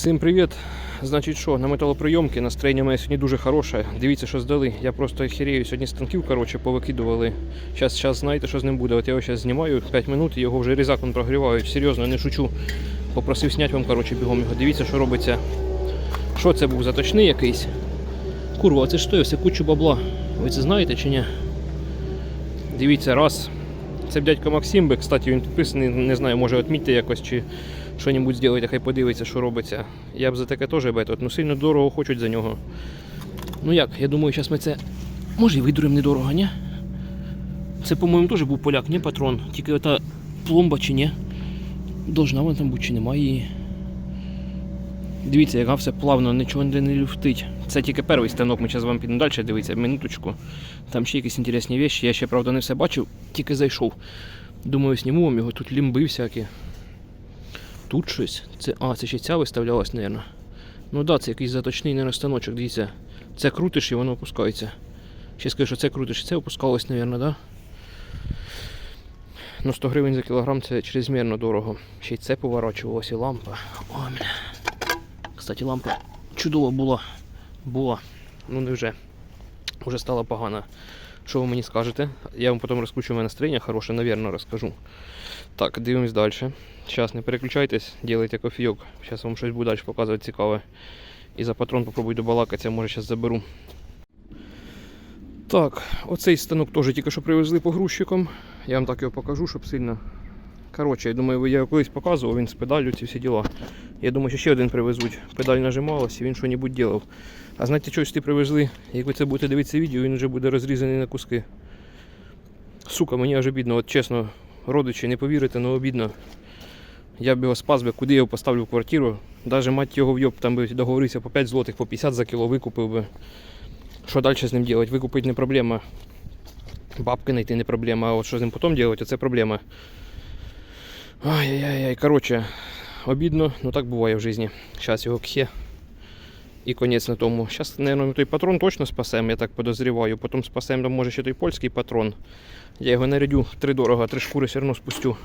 Всім привіт! Значить що, на металоприйомки настроєння моє сьогодні дуже хороше. Дивіться, що здали. Я просто херію. Сьогодні станків коротше, повикидували. Зараз, зараз знаєте, що з ним буде. От я його зараз знімаю 5 минут його вже різаком прогрівають. Серйозно, не шучу. Попросив зняти вам коротше, бігом його. Дивіться, що робиться. Що це був заточний якийсь? Курва, це ж той, все кучу бабла. Ви це знаєте чи ні? Дивіться, раз. Це дядько Максим би, кстати, він підписаний, не знаю, може відмітьте якось чи що-небудь зробити, хай подивиться, що робиться. Я б за таке теж бетот, ну сильно дорого хочуть за нього. Ну як, я думаю, зараз ми це. Може і видуримо недорого, ні? Це, по-моєму, теж був поляк, не патрон. Тільки ота пломба чи ні. Должна вона там бути чи немає її. Дивіться, яка все плавно, нічого не люфтить. Це тільки перший станок, ми зараз вам підемо далі дивіться, минуточку. Там ще якісь інтересні речі. Я ще, правда, не все бачив, тільки зайшов. Думаю, зніму вам його, тут лімби всякі. Тут щось. Це, а, це ще ця виставлялась, мабуть. Ну так, да, це якийсь заточний не станочок, дивіться. Це крутиш і воно опускається. Ще скажу, що це крутиш і це опускалось, мабуть, да? Ну 100 гривень за кілограм це чрезмірно дорого. Ще й це поворачувалося, і лампа. О. Кстати, лампа чудова була. Була. Ну не вже. Уже стала погана. Що ви мені скажете? Я вам потім розкручу, у мене настроєння хороше, навірно, розкажу. Так, дивимось далі. Зараз не переключайтесь, делайте кофійок. Зараз вам щось буду далі показувати цікаве. І за патрон попробую добалакатися, може зараз заберу. Так, оцей станок теж тільки що привезли погрузчиком. Я вам так його покажу, щоб сильно. Коротше, я думаю, я його колись показував, він з педалю ці всі діла. Я думаю, що ще один привезуть. Педаль нажималась і він щось робив. А знаєте, щось ти привезли? Як ви це будете дивитися відео, він вже буде розрізаний на куски. Сука, мені аж обідно, от чесно, родичі, не повірите, але обідно. Я б його спас би, куди я його поставлю в квартиру. Навіть мать його вйоб, там би договорився по 5 злотих, по 50 за кіло викупив би. Що далі з ним робити? Викупити не проблема. Бабки знайти не проблема, а от що з ним потім робити, це проблема. Ай-яй-яй, коротше, обідно, ну так буває в житті. Зараз його кхе. І конець на тому. Зараз, мабуть, той патрон точно спасемо, я так подозріваю. Потім спасемо, може ще той польський патрон. Я його нарядю три дорого, три шкури все одно спустю.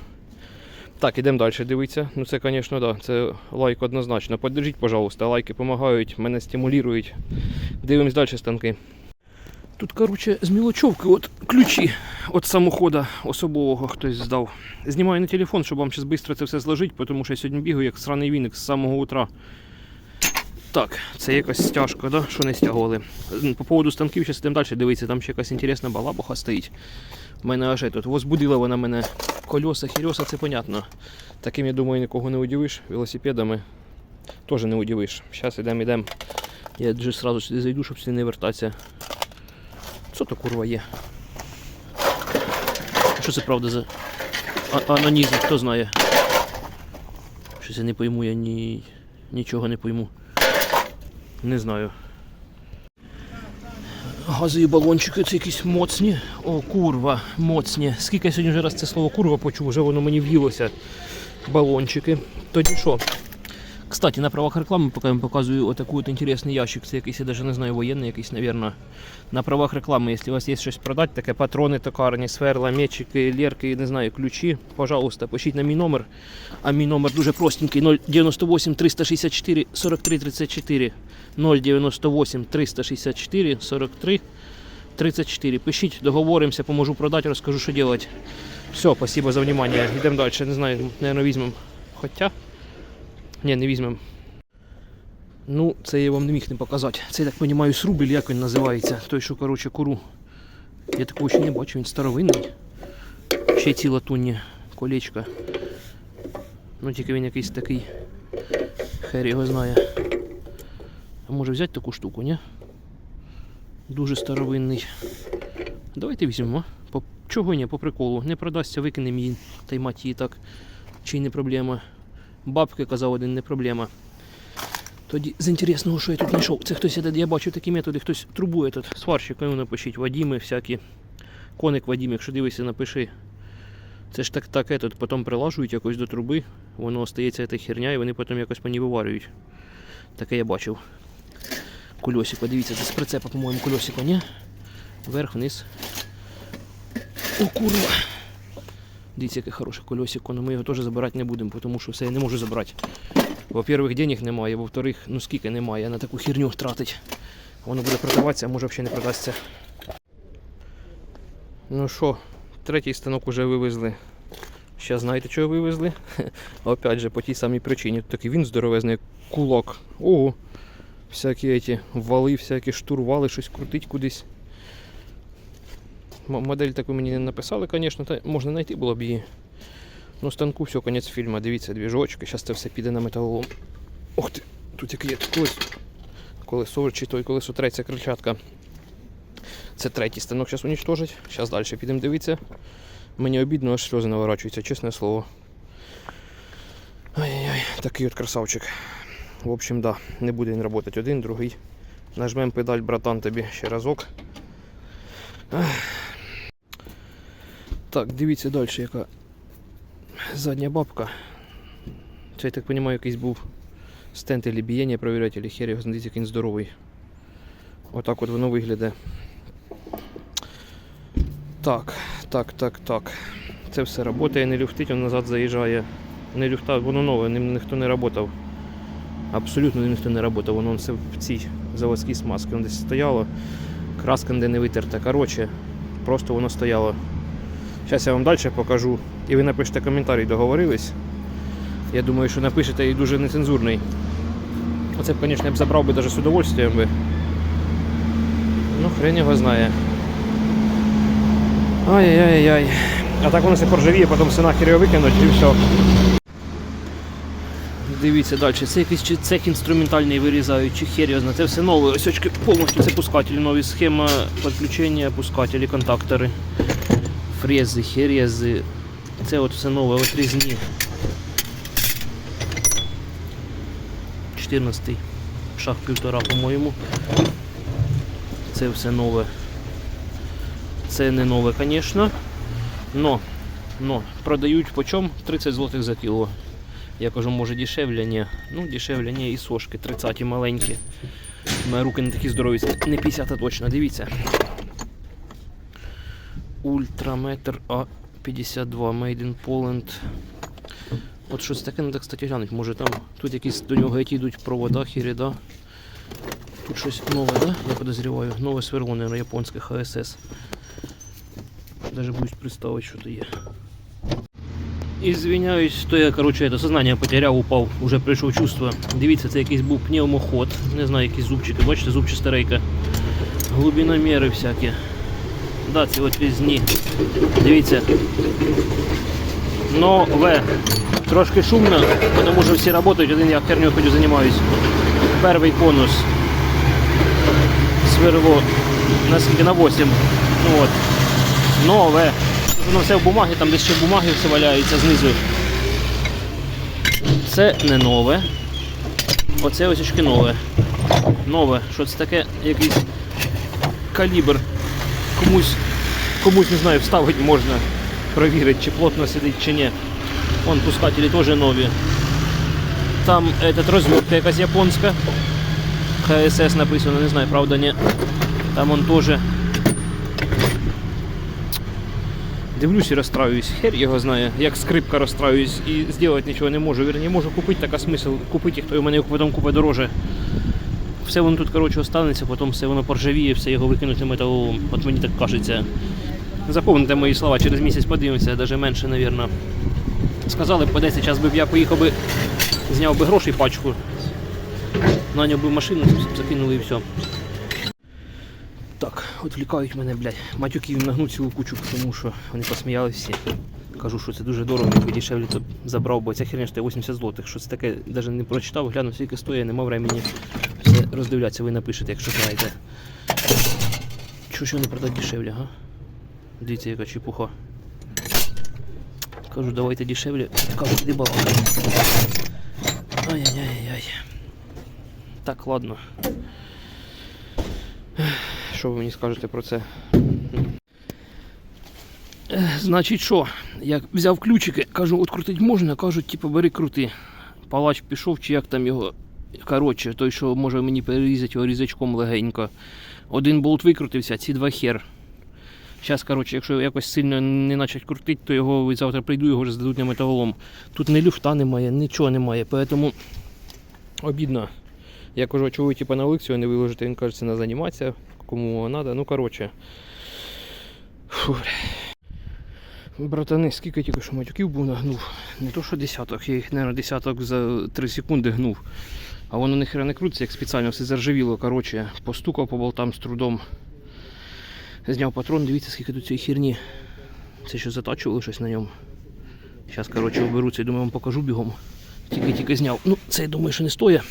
Так, ідемо далі дивитися. Ну це, звісно, да, це лайк однозначно. Поддержіть, пожалуйста, лайки допомагають, мене стимулюють. Дивимось далі станки. Тут, коротше, з мілочовки от ключі від самохода особового хтось здав. Знімаю на телефон, щоб вам зараз швидко це все зложити, тому що я сьогодні бігаю як сраний віник з самого утра. Так, це якась стяжка, да? що не стягували. По поводу станків, зараз йдемо далі, дивіться, там ще якась інтересна балабуха стоїть. У мене аж тут возбудила вона мене. Кольоса, хірьоса, це понятно. Таким, я думаю, нікого не удивиш. Велосипедами теж не удивиш. Зараз йдемо, йдемо. Я вже одразу сюди зайду, щоб сюди не вертатися. Що то курва є? Що це правда за а- анонізм, хто знає? Щось я не пойму, я ні... нічого не пойму. Не знаю. Газові балончики це якісь моцні. О, курва, моцні. Скільки я сьогодні вже раз це слово курва почув, вже воно мені в'їлося. Балончики. Тоді що? Кстати, на правах реклами, поки я вам показую отакий от інтересний ящик. Це якийсь, я навіть не знаю, воєнний якийсь, мабуть. На правах реклами, якщо у вас є щось продати, таке патрони токарні, сверла, мечики, лерки, не знаю, ключі, пожалуйста, пишіть на мій номер. А мій номер дуже простенький 098 364 43 34. 098 364 43 34. Пишіть, договоримося, поможу продати, розкажу, що робити. Все, спасибо за внимание. Йдемо далі. Не знаю, наверное, візьмемо. Хоча. Ні, не візьмемо. Ну, це я вам не міг не показати. Це, я так розумію, срубель, як він називається. Той, що, коротше, куру. Я такого ще не бачу, він старовинний. Ще ці латунні колечка. Ну, тільки він якийсь такий. Хер його знає. А може взяти таку штуку, ні? Дуже старовинний. Давайте візьмемо. По... Чого ні, по приколу. Не продасться, викинемо її та й мать її так. Чи не проблема. Бабки казав один, не проблема. Тоді з інтересного, що я тут знайшов. Це хтось, я- бачу такі методи, хтось трубує тут. Сварщик, ну напишіть, Вадіми всякі. Коник Вадім, якщо дивишся, напиши. Це ж так таке, тут потім прилажують якось до труби, воно остається ця херня, і вони потім якось по ній виварюють. Таке я бачив. Кольосико, дивіться, це з прицепа, по-моєму, кольосико, ні? Вверх, вниз. О, курва! Дивіться, яке хороше кольосико, але ми його теж забирати не будемо, тому що все я не можу забрати. Во-первых, денег немає, во-вторых, ну скільки немає, на таку херню тратить. Воно буде продаватися, а може взагалі не продасться. Ну що, третій станок уже вивезли. Ще знаєте, чого вивезли? Опять же, по тій самій причині. Тут такий він здоровезний, як кулак. Ого. Всякі эти вали, всякі штурвали, щось крутить кудись. Модель таку мені не написали, звісно, та можна знайти було б її. Ну, станку все, кінець фільму. Дивіться, двіжочки. Зараз це все піде на металолом. Ух ти, тут який є колесо. Колесо чи той колесо третя крильчатка. Це третій станок зараз уничтожить. Зараз далі підемо дивитися. Мені обідно, аж сльози наворачуються, чесне слово. Ай-яй-яй, такий от красавчик. В общем, да, не буде він працювати один, другий. Нажмем педаль, братан, тобі ще разок. Ах. Так, дивіться далі, яка задня бабка. Це, я так розумію, якийсь був стенд или бієння перевіряти, или хер його знайти, який він здоровий. Отак от воно виглядає. Так, так, так, так. Це все працює, не люфтить, він назад заїжджає. Не люфта, воно нове, ним ніхто не працював. Абсолютно ніхто не працював, воно все в цій заводській смазці. Воно десь стояло, краска де не витерта. Коротше, просто воно стояло. Зараз я вам далі покажу. І ви напишете коментарі, договорились. Я думаю, що напишете і дуже нецензурний. Оце б, звісно, я б забрав би навіть з удовольствием би. Ну, хрен його знає. Ай-яй-яй-яй. А так воно все поржавіє, потім все нахер його викинуть і все. Дивіться далі, це якийсь цех інструментальний вирізають, чи хер його. Це все нове. Ось очки повністю це пускателі, нові схема підключення, пускателі, контактори, фрези, херези. Це от все нове, от різні. 14 шаг півтора, по-моєму. Це все нове. Це не нове, звісно. Но, но продають по чому? 30 злотих за кіло. Я кажу, може дешевле, ні. Ну, дешевле, ні, і сошки 30 маленькі. Мої руки не такі здорові, не 50 а точно, дивіться. Ультраметр А52 Made in Poland. От щось таке треба, кстати, глянути. Може там тут якісь до нього йдуть провода, хіріда. Тут щось нове, да? Я подозріваю. Нове сверло, наверное, японське ХСС. Даже боюсь представить, что-то є. Извиняюсь, то я, короче, это сознание потеряв, упав, уже прийшов чувство. Дивіться, це якийсь був пневмоход, не знаю, якісь зубчики, бачите, зубчаста рейка. Глибиноміри всякі. Да, ці от різні. Дивіться. Нове. Трошки шумно, тому що всі працюють, один я херню ходю займаюсь. Перший конус. Сверло. Наскільки на 8. Ну, от. Нове. Воно все в бумагі, там десь ще бумаги все валяються знизу. Це не нове. Оце ось очки нове. Нове. Що це таке? Якийсь калібр. Комусь, комусь не знаю, вставити можна. Провірити, чи плотно сидить, чи ні. Вон пускателі теж нові. Там этот, розвертка якась японська. ХСС написано, не знаю, правда, ні. Там он теж. Дивлюсь і розстраюсь. Хер його знає, як скрипка розстраюсь і зробити нічого не можу. Вірні, можу купити, так а смисл купити, хто у мене потім купить дороже. Все воно тут коротше, останеться, потім все воно поржавіє, все його викинуть на металолом. От мені так кажеться. Запомните мої слова, через місяць подивимося, навіть менше, мабуть. Сказали б по 10 час би я поїхав би, зняв би грошей пачку, наняв би машину, закинули і все. Так, відвлікають мене, блядь. Матюків нагнуть цілу кучу, тому що вони посміялися всі. Кажу, що це дуже дорого, якби дешевле то забрав, бо ця херня стоїть 80 злотих. Що це таке, навіть не прочитав, глянув, скільки стоїть, нема времени все роздивлятися, ви напишете, якщо знаєте. Чого ж вони продати дешевле, га? Дивіться, яка чепуха. Кажу, давайте дешевле. Кажу, іди. Ай-яй-яй-яй. Так, ладно. Що ви мені скажете про це? Значить, що? Я взяв ключики, кажу, открутити можна, кажуть, типу, бери крути. Палач пішов, чи як там його. Коротше, той, що може мені перерізати його різачком легенько. Один болт викрутився, ці два хер. Зараз, коротше, якщо якось сильно не почать крутити, то його завтра прийду, його вже здадуть на металолом. Тут ні люфта немає, нічого немає. Поэтому Обідно. Я кажу, чого ви типу, на лекцію не виложите, він каже, це на заніматися, кому треба. Ну, коротше. Фу. Братани, скільки тільки що матюків був нагнув. Не то, що десяток, я їх, мабуть, десяток за 3 секунди гнув. А воно ніхера не крутиться, як спеціально все заржавіло. Коротше, постукав по болтам з трудом. Зняв патрон, дивіться, скільки тут цієї херні. Це що затачували щось на ньому. Зараз, коротше, оберу це, думаю, вам покажу бігом. Тільки-тільки зняв. Ну, це я думаю, що не стоїть.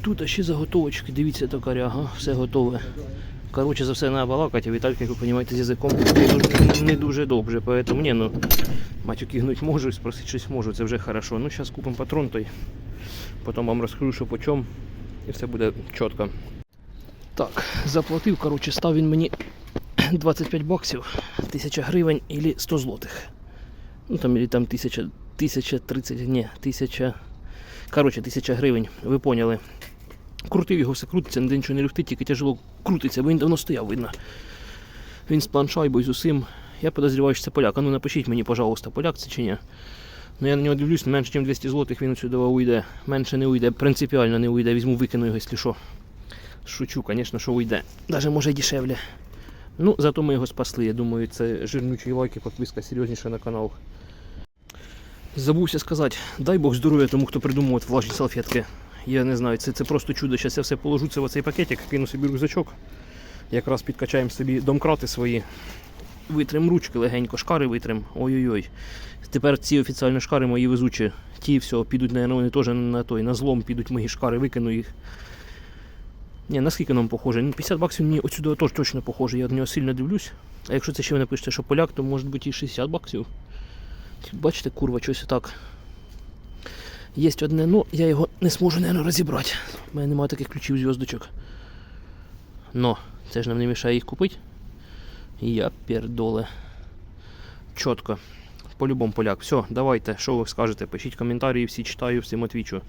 Тут ще заготовочки, дивіться, то коряга, все готове. Коротше, за все треба балакати, а Віталька, як ви розумієте, з язиком не дуже добре. Поэтому, ні, ну, матюки гнуть можу, спросити щось можу, це вже хорошо. Ну, зараз купимо патрон той, потім вам розкажу, що по чому, і все буде чітко. Так, заплатив, коротше, став він мені 25 баксів, 1000 гривень і 100 злотих. Ну там или там 1000, 1030, ні, 1000, коротше, 1000 гривень, ви поняли. Крутив його, все крутиться, ніде нічого не люфтить, тільки тяжело крутиться, бо він давно стояв, видно. Він з планшайбою з усім. Я подозріваю, що це поляк. А ну напишіть мені, пожалуйста, поляк це чи ні. Ну я на нього дивлюсь, менше, ніж 200 злотих він сюди уйде. Менше не уйде, принципіально не уйде. Візьму, викину його, якщо що. Шучу, звісно, що уйде. Даже може дешевле. Ну, зато ми його спасли. Я думаю, це жирнючі лайки, підписка серйозніша на канал. Забувся сказати, дай Бог здоров'я тому, хто придумав влажні салфетки. Я не знаю, це, це просто чудо. Зараз я все положу це в оцей пакетик, кину собі рюкзачок. Якраз підкачаємо собі домкрати свої. Витрим ручки легенько, шкари витрим. Ой-ой-ой. Тепер ці офіціальні шкари мої везучі. Ті все, підуть, наверное, вони теж на той, на злом підуть мої шкари, викину їх. Ні, наскільки нам похоже? Ну, 50 баксів мені отсюди теж точно похоже, я на нього сильно дивлюсь. А якщо це ще ви напишете, що поляк, то може бути і 60 баксів. Бачите, курва, щось так. Є одне, ну я його не зможу, мабуть, розібрати. У мене немає таких ключів зв'язочок. Но, це ж нам не мішає їх купити. Я пердоле. Чітко. По-любому поляк. Все, давайте, що ви скажете? Пишіть коментарі, всі читаю, всім отвічу.